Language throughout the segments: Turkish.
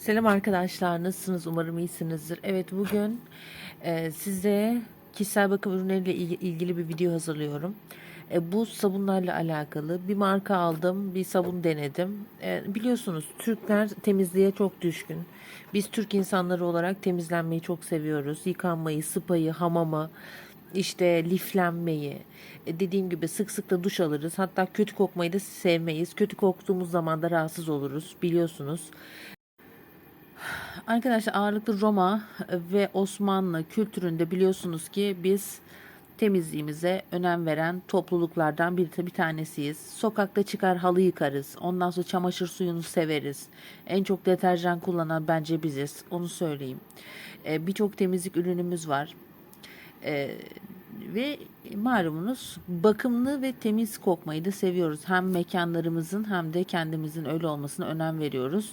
Selam arkadaşlar, nasılsınız? Umarım iyisinizdir. Evet, bugün e, size kişisel bakım ürünleriyle ilgi- ilgili bir video hazırlıyorum. E, bu sabunlarla alakalı bir marka aldım, bir sabun denedim. E, biliyorsunuz Türkler temizliğe çok düşkün. Biz Türk insanları olarak temizlenmeyi çok seviyoruz. Yıkanmayı, spayı, hamamı, işte liflenmeyi. E, dediğim gibi sık sık da duş alırız. Hatta kötü kokmayı da sevmeyiz. Kötü koktuğumuz zaman da rahatsız oluruz biliyorsunuz. Arkadaşlar ağırlıklı Roma ve Osmanlı kültüründe biliyorsunuz ki biz temizliğimize önem veren topluluklardan bir, bir tanesiyiz. Sokakta çıkar halı yıkarız. Ondan sonra çamaşır suyunu severiz. En çok deterjan kullanan bence biziz. Onu söyleyeyim. Ee, Birçok temizlik ürünümüz var. Ee, ve malumunuz bakımlı ve temiz kokmayı da seviyoruz. Hem mekanlarımızın hem de kendimizin öyle olmasına önem veriyoruz.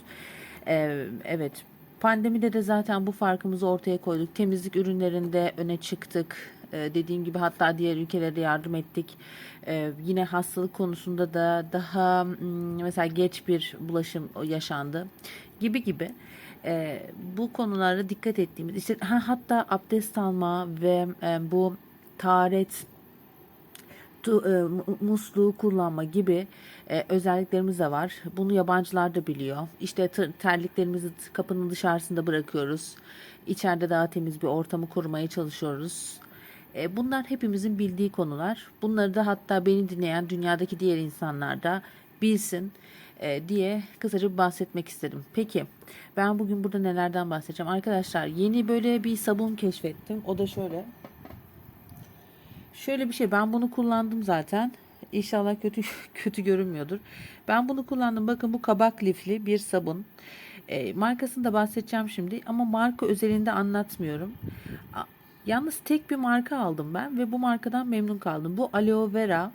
Ee, evet pandemide de zaten bu farkımızı ortaya koyduk. Temizlik ürünlerinde öne çıktık. Ee, dediğim gibi hatta diğer ülkelere yardım ettik. Ee, yine hastalık konusunda da daha hmm, mesela geç bir bulaşım yaşandı gibi gibi. Ee, bu konulara dikkat ettiğimiz işte ha, hatta abdest alma ve e, bu taharet tu, e, mu- musluğu kullanma gibi e, özelliklerimiz de var. Bunu yabancılar da biliyor. İşte terliklerimizi kapının dışarısında bırakıyoruz. İçeride daha temiz bir ortamı korumaya çalışıyoruz. E, bunlar hepimizin bildiği konular. Bunları da hatta beni dinleyen dünyadaki diğer insanlar da bilsin e, diye kısaca bahsetmek istedim. Peki ben bugün burada nelerden bahsedeceğim? Arkadaşlar yeni böyle bir sabun keşfettim. O da şöyle. Şöyle bir şey ben bunu kullandım zaten. İnşallah kötü kötü görünmüyordur. Ben bunu kullandım. Bakın bu kabak lifli bir sabun. E, markasını da bahsedeceğim şimdi ama marka özelinde anlatmıyorum. A- Yalnız tek bir marka aldım ben ve bu markadan memnun kaldım. Bu aloe vera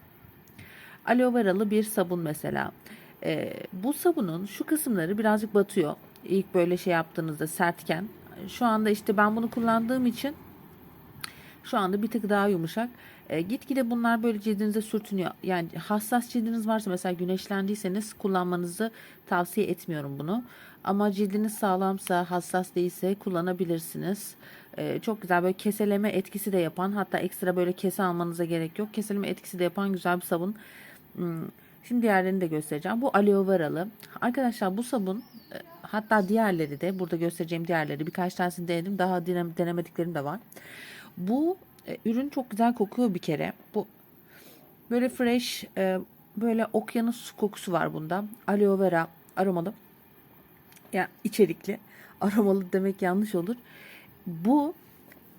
aloe veralı bir sabun mesela. E, bu sabunun şu kısımları birazcık batıyor. İlk böyle şey yaptığınızda sertken. Şu anda işte ben bunu kullandığım için şu anda bir tık daha yumuşak. E, gitgide bunlar böyle cildinize sürtünüyor. Yani hassas cildiniz varsa mesela güneşlendiyseniz kullanmanızı tavsiye etmiyorum bunu. Ama cildiniz sağlamsa, hassas değilse kullanabilirsiniz. E, çok güzel böyle keseleme etkisi de yapan hatta ekstra böyle kese almanıza gerek yok. Keseleme etkisi de yapan güzel bir sabun. Hmm, Şimdi diğerlerini de göstereceğim. Bu aloe veralı. Arkadaşlar bu sabun e, hatta diğerleri de burada göstereceğim diğerleri birkaç tanesini denedim. Daha denem- denemediklerim de var. Bu e, ürün çok güzel kokuyor bir kere. Bu böyle fresh e, böyle okyanus kokusu var bunda. Aloe vera aromalı. Ya içerikli. Aromalı demek yanlış olur. Bu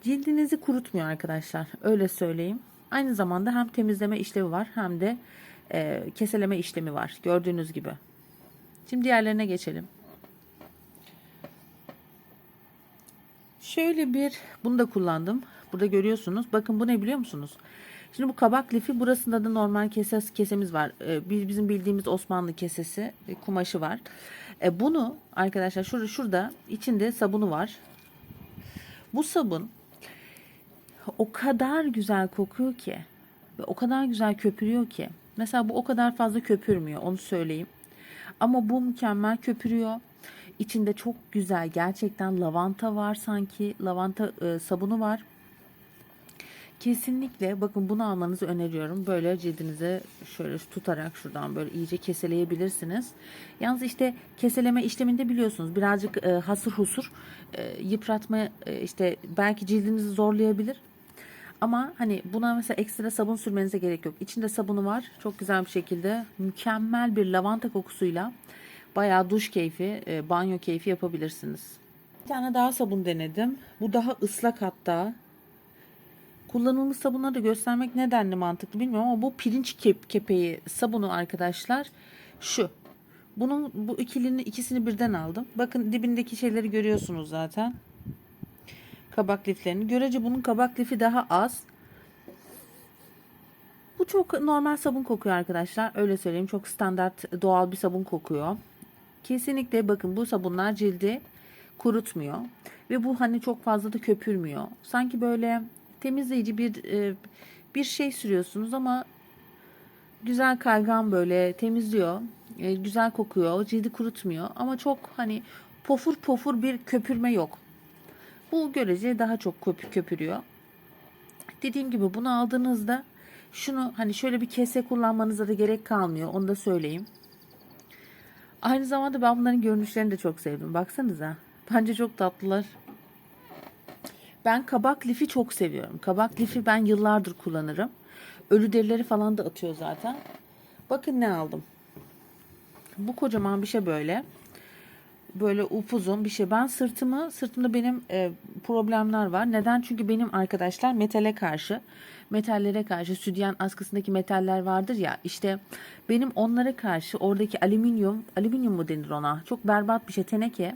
cildinizi kurutmuyor arkadaşlar. Öyle söyleyeyim. Aynı zamanda hem temizleme işlevi var hem de e, keseleme işlemi var. Gördüğünüz gibi. Şimdi diğerlerine geçelim. Şöyle bir bunu da kullandım. Burada görüyorsunuz. Bakın bu ne biliyor musunuz? Şimdi bu kabak lifi burasında da normal kese, kesemiz var. Ee, biz- bizim bildiğimiz Osmanlı kesesi e, kumaşı var. E, bunu arkadaşlar şurada, şurada içinde sabunu var. Bu sabun o kadar güzel kokuyor ki ve o kadar güzel köpürüyor ki. Mesela bu o kadar fazla köpürmüyor onu söyleyeyim. Ama bu mükemmel köpürüyor. İçinde çok güzel gerçekten lavanta var sanki. Lavanta e, sabunu var. Kesinlikle bakın bunu almanızı öneriyorum. Böyle cildinize şöyle tutarak şuradan böyle iyice keseleyebilirsiniz. Yalnız işte keseleme işleminde biliyorsunuz birazcık e, hasır husur e, yıpratma e, işte belki cildinizi zorlayabilir. Ama hani buna mesela ekstra sabun sürmenize gerek yok. İçinde sabunu var. Çok güzel bir şekilde mükemmel bir lavanta kokusuyla bayağı duş keyfi, e, banyo keyfi yapabilirsiniz. Bir tane daha sabun denedim. Bu daha ıslak hatta. Kullanılmış sabunları da göstermek nedenli mantıklı bilmiyorum ama bu pirinç kep kepeği sabunu arkadaşlar şu. Bunun bu ikilini ikisini birden aldım. Bakın dibindeki şeyleri görüyorsunuz zaten. Kabak liflerini. Görece bunun kabak lifi daha az. Bu çok normal sabun kokuyor arkadaşlar. Öyle söyleyeyim. Çok standart doğal bir sabun kokuyor. Kesinlikle bakın bu sabunlar cildi kurutmuyor. Ve bu hani çok fazla da köpürmüyor. Sanki böyle temizleyici bir e, bir şey sürüyorsunuz ama güzel kaygan böyle temizliyor. E, güzel kokuyor. Cildi kurutmuyor. Ama çok hani pofur pofur bir köpürme yok. Bu görece daha çok köp- köpürüyor. Dediğim gibi bunu aldığınızda şunu hani şöyle bir kese kullanmanıza da gerek kalmıyor. Onu da söyleyeyim. Aynı zamanda ben bunların görünüşlerini de çok sevdim. Baksanıza. Bence çok tatlılar. Ben kabak lifi çok seviyorum. Kabak lifi ben yıllardır kullanırım. Ölü derileri falan da atıyor zaten. Bakın ne aldım. Bu kocaman bir şey böyle. Böyle upuzun bir şey. Ben sırtımı, sırtımda benim e, problemler var. Neden? Çünkü benim arkadaşlar metale karşı, metallere karşı, südyen askısındaki metaller vardır ya. işte benim onlara karşı oradaki alüminyum, alüminyum mu denir ona? Çok berbat bir şey teneke.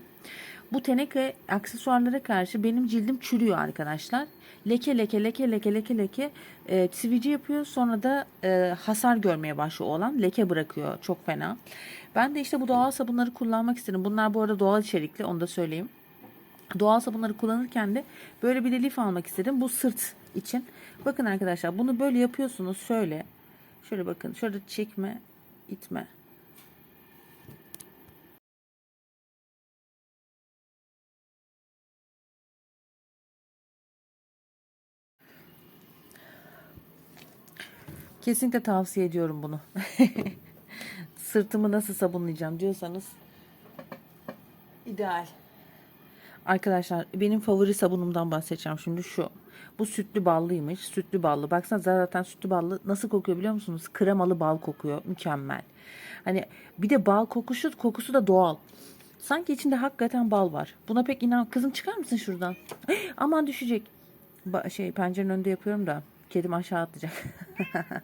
Bu teneke aksesuarlara karşı benim cildim çürüyor arkadaşlar. Leke leke leke leke leke leke e, sivici yapıyor sonra da e, hasar görmeye başlıyor olan leke bırakıyor çok fena. Ben de işte bu doğal sabunları kullanmak istedim. Bunlar bu arada doğal içerikli onu da söyleyeyim. Doğal sabunları kullanırken de böyle bir de lif almak istedim. Bu sırt için. Bakın arkadaşlar bunu böyle yapıyorsunuz şöyle. Şöyle bakın şöyle çekme itme. Kesinlikle tavsiye ediyorum bunu. Sırtımı nasıl sabunlayacağım diyorsanız ideal. Arkadaşlar benim favori sabunumdan bahsedeceğim şimdi şu. Bu sütlü ballıymış. Sütlü ballı. Baksana zaten sütlü ballı nasıl kokuyor biliyor musunuz? Kremalı bal kokuyor. Mükemmel. Hani bir de bal kokusu kokusu da doğal. Sanki içinde hakikaten bal var. Buna pek inan. Kızım çıkar mısın şuradan? Aman düşecek. Ba- şey pencerenin önünde yapıyorum da kedim aşağı atlayacak.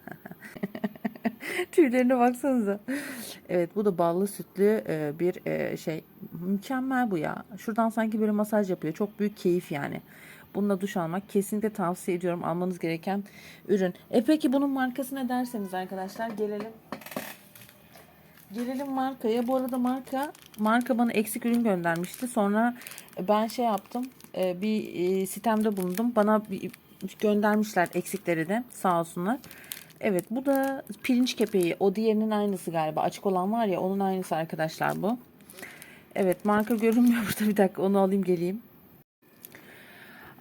Tüylerine baksanıza. Evet bu da ballı sütlü e, bir e, şey. Mükemmel bu ya. Şuradan sanki böyle masaj yapıyor. Çok büyük keyif yani. Bununla duş almak kesinlikle tavsiye ediyorum. Almanız gereken ürün. E peki bunun markası ne derseniz arkadaşlar gelelim. Gelelim markaya. Bu arada marka marka bana eksik ürün göndermişti. Sonra ben şey yaptım. e, Bir sitemde bulundum. Bana göndermişler eksikleri de sağ olsunlar. Evet bu da pirinç kepeği. O diğerinin aynısı galiba. Açık olan var ya onun aynısı arkadaşlar bu. Evet marka görünmüyor burada. Bir dakika onu alayım geleyim.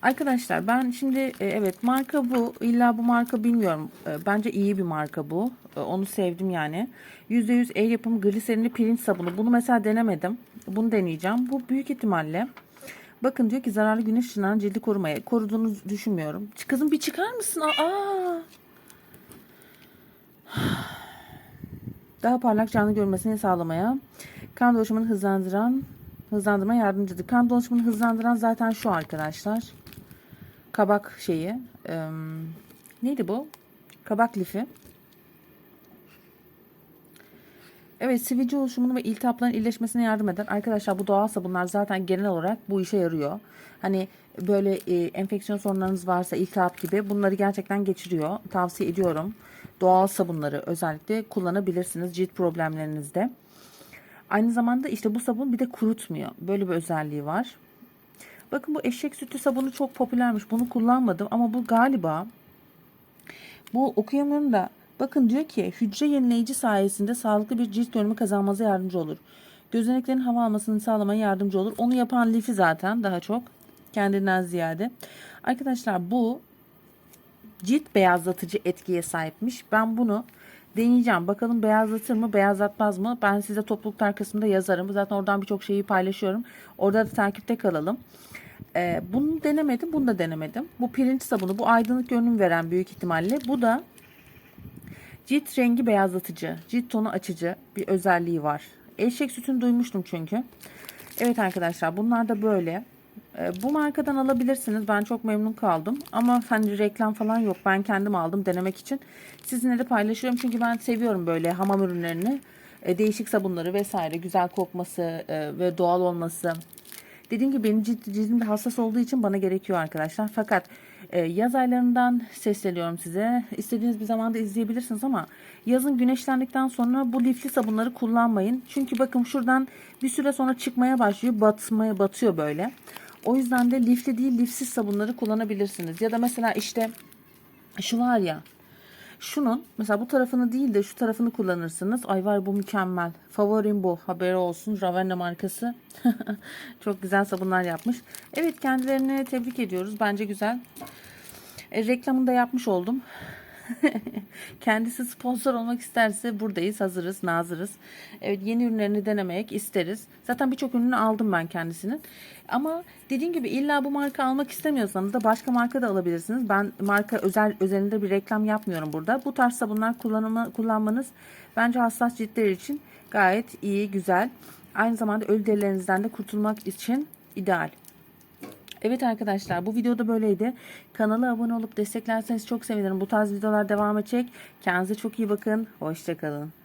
Arkadaşlar ben şimdi e, evet marka bu. İlla bu marka bilmiyorum. E, Bence iyi bir marka bu. E, Onu sevdim yani. %100 el yapımı gliserinli pirinç sabunu. Bunu mesela denemedim. Bunu deneyeceğim. Bu büyük ihtimalle Bakın diyor ki zararlı güneş ışınlarından cildi korumaya. Koruduğunu düşünmüyorum. Kızım bir çıkar mısın? Aa! Daha parlak canlı görmesini sağlamaya. Kan dolaşımını hızlandıran hızlandırma yardımcıdır. Kan dolaşımını hızlandıran zaten şu arkadaşlar. Kabak şeyi. Eee, neydi bu? Kabak lifi. Evet sivilce oluşumunu ve iltihapların iyileşmesine yardım eder. Arkadaşlar bu doğal sabunlar zaten genel olarak bu işe yarıyor. Hani böyle e, enfeksiyon sorunlarınız varsa iltihap gibi bunları gerçekten geçiriyor. Tavsiye ediyorum. Doğal sabunları özellikle kullanabilirsiniz cilt problemlerinizde. Aynı zamanda işte bu sabun bir de kurutmuyor. Böyle bir özelliği var. Bakın bu eşek sütü sabunu çok popülermiş. Bunu kullanmadım ama bu galiba bu okuyamıyorum da bakın diyor ki hücre yenileyici sayesinde sağlıklı bir cilt görünümü kazanmanıza yardımcı olur. Gözeneklerin hava almasını sağlamaya yardımcı olur. Onu yapan lifi zaten daha çok kendinden ziyade. Arkadaşlar bu cilt beyazlatıcı etkiye sahipmiş. Ben bunu deneyeceğim. Bakalım beyazlatır mı, beyazlatmaz mı? Ben size topluluklar kısmında yazarım. Zaten oradan birçok şeyi paylaşıyorum. Orada da takipte kalalım. Ee, bunu denemedim, bunu da denemedim. Bu pirinç sabunu, bu aydınlık görünüm veren büyük ihtimalle. Bu da cilt rengi beyazlatıcı, cilt tonu açıcı bir özelliği var. Eşek sütünü duymuştum çünkü. Evet arkadaşlar bunlar da böyle. Ee, bu markadan alabilirsiniz. Ben çok memnun kaldım. Ama hani reklam falan yok. Ben kendim aldım denemek için. Sizinle de paylaşıyorum. Çünkü ben seviyorum böyle hamam ürünlerini. Ee, değişik sabunları vesaire. Güzel kokması e, ve doğal olması. Dediğim gibi benim cilt, cildim de hassas olduğu için bana gerekiyor arkadaşlar. Fakat yaz aylarından sesleniyorum size. İstediğiniz bir zamanda izleyebilirsiniz ama yazın güneşlendikten sonra bu lifli sabunları kullanmayın. Çünkü bakın şuradan bir süre sonra çıkmaya başlıyor. Batmaya batıyor böyle. O yüzden de lifli değil lifsiz sabunları kullanabilirsiniz. Ya da mesela işte şu var ya Şunun mesela bu tarafını değil de şu tarafını kullanırsınız. Ay var bu mükemmel. Favorim bu. Haberi olsun. Ravenna markası. Çok güzel sabunlar yapmış. Evet kendilerini tebrik ediyoruz. Bence güzel. E, reklamını da yapmış oldum. Kendisi sponsor olmak isterse buradayız, hazırız, nazırız. Evet yeni ürünlerini denemek isteriz. Zaten birçok ürünü aldım ben kendisinin. Ama dediğim gibi illa bu marka almak istemiyorsanız da başka marka da alabilirsiniz. Ben marka özel özelinde bir reklam yapmıyorum burada. Bu tarz sabunlar kullanımı, kullanmanız bence hassas ciltler için gayet iyi, güzel. Aynı zamanda ölü derilerinizden de kurtulmak için ideal. Evet arkadaşlar bu videoda böyleydi. Kanala abone olup desteklerseniz çok sevinirim. Bu tarz videolar devam edecek. Kendinize çok iyi bakın. Hoşçakalın.